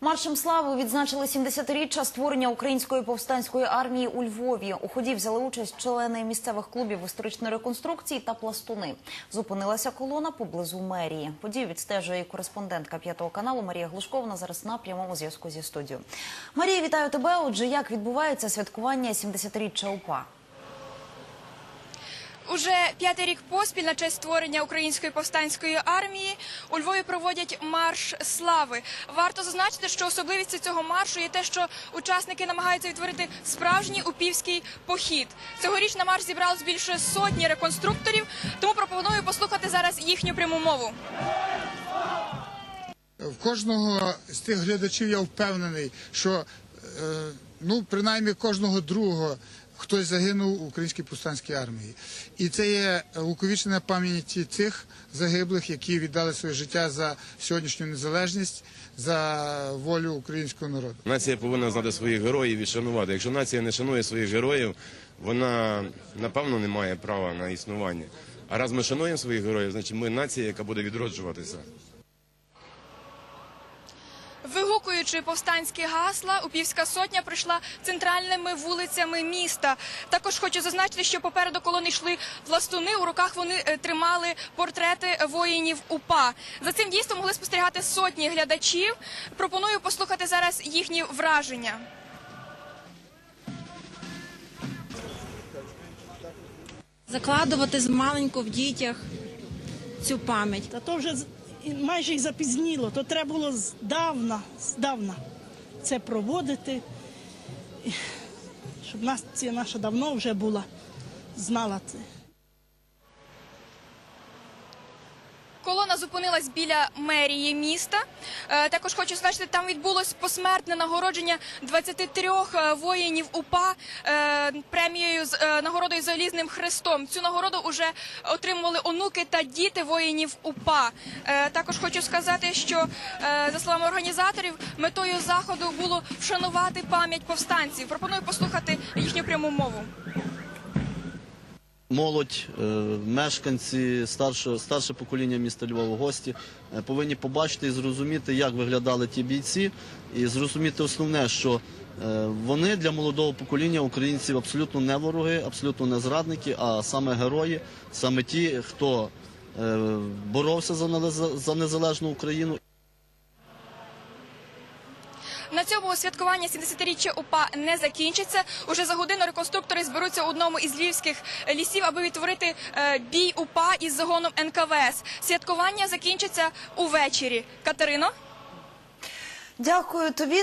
Маршем слави відзначили 70-річчя створення української повстанської армії у Львові. У ході взяли участь члени місцевих клубів історичної реконструкції та пластуни. Зупинилася колона поблизу мерії. Подію відстежує кореспондентка п'ятого каналу Марія Глушкова. Зараз на прямому зв'язку зі студією. Марія, вітаю тебе. Отже, як відбувається святкування 70-річчя УПА? Уже п'ятий рік поспіль на честь створення української повстанської армії у Львові проводять марш слави. Варто зазначити, що особливістю цього маршу є те, що учасники намагаються відтворити справжній упівський похід. Цьогоріч на марш зібралось більше сотні реконструкторів, тому пропоную послухати зараз їхню пряму мову. В кожного з тих глядачів я впевнений, що е, ну принаймні кожного другого хтось загинув у українській повстанській армії, і це є увіковічена пам'яті цих загиблих, які віддали своє життя за сьогоднішню незалежність, за волю українського народу. Нація повинна знати своїх героїв і шанувати. Якщо нація не шанує своїх героїв, вона напевно не має права на існування. А раз ми шануємо своїх героїв, значить ми нація, яка буде відроджуватися. Вигукуючи повстанські гасла, Упівська сотня прийшла центральними вулицями міста. Також хочу зазначити, що попереду колони йшли пластуни. У руках вони е, тримали портрети воїнів УПА. За цим дійством могли спостерігати сотні глядачів. Пропоную послухати зараз їхні враження. закладувати з маленьку в дітях цю пам'ять. Та то вже майже й запізніло. То треба було здавна, здавна це проводити, щоб нація наша давно вже була, знала це. Колона зупинилась біля мерії міста. Е, Також хочу зазначити, там відбулось посмертне нагородження 23 е, воїнів УПА е, премією з нагородою залізним хрестом. Цю нагороду вже отримували онуки та діти воїнів УПА. Також хочу сказати, що за словами організаторів, метою заходу було вшанувати пам'ять повстанців. Пропоную послухати їхню пряму мову. Молодь, е, мешканці, старше, старше покоління міста Львова, гості е, повинні побачити і зрозуміти, як виглядали ті бійці, і зрозуміти основне, що е, вони для молодого покоління українців абсолютно не вороги, абсолютно не зрадники, а саме герої, саме ті, хто боровся за незалежну Україну. На цьому святкування 70-річчя УПА не закінчиться. Уже за годину реконструктори зберуться у одному із львівських лісів, аби відтворити е, бій УПА із загоном НКВС. Святкування закінчиться увечері. Катерино? Дякую тобі.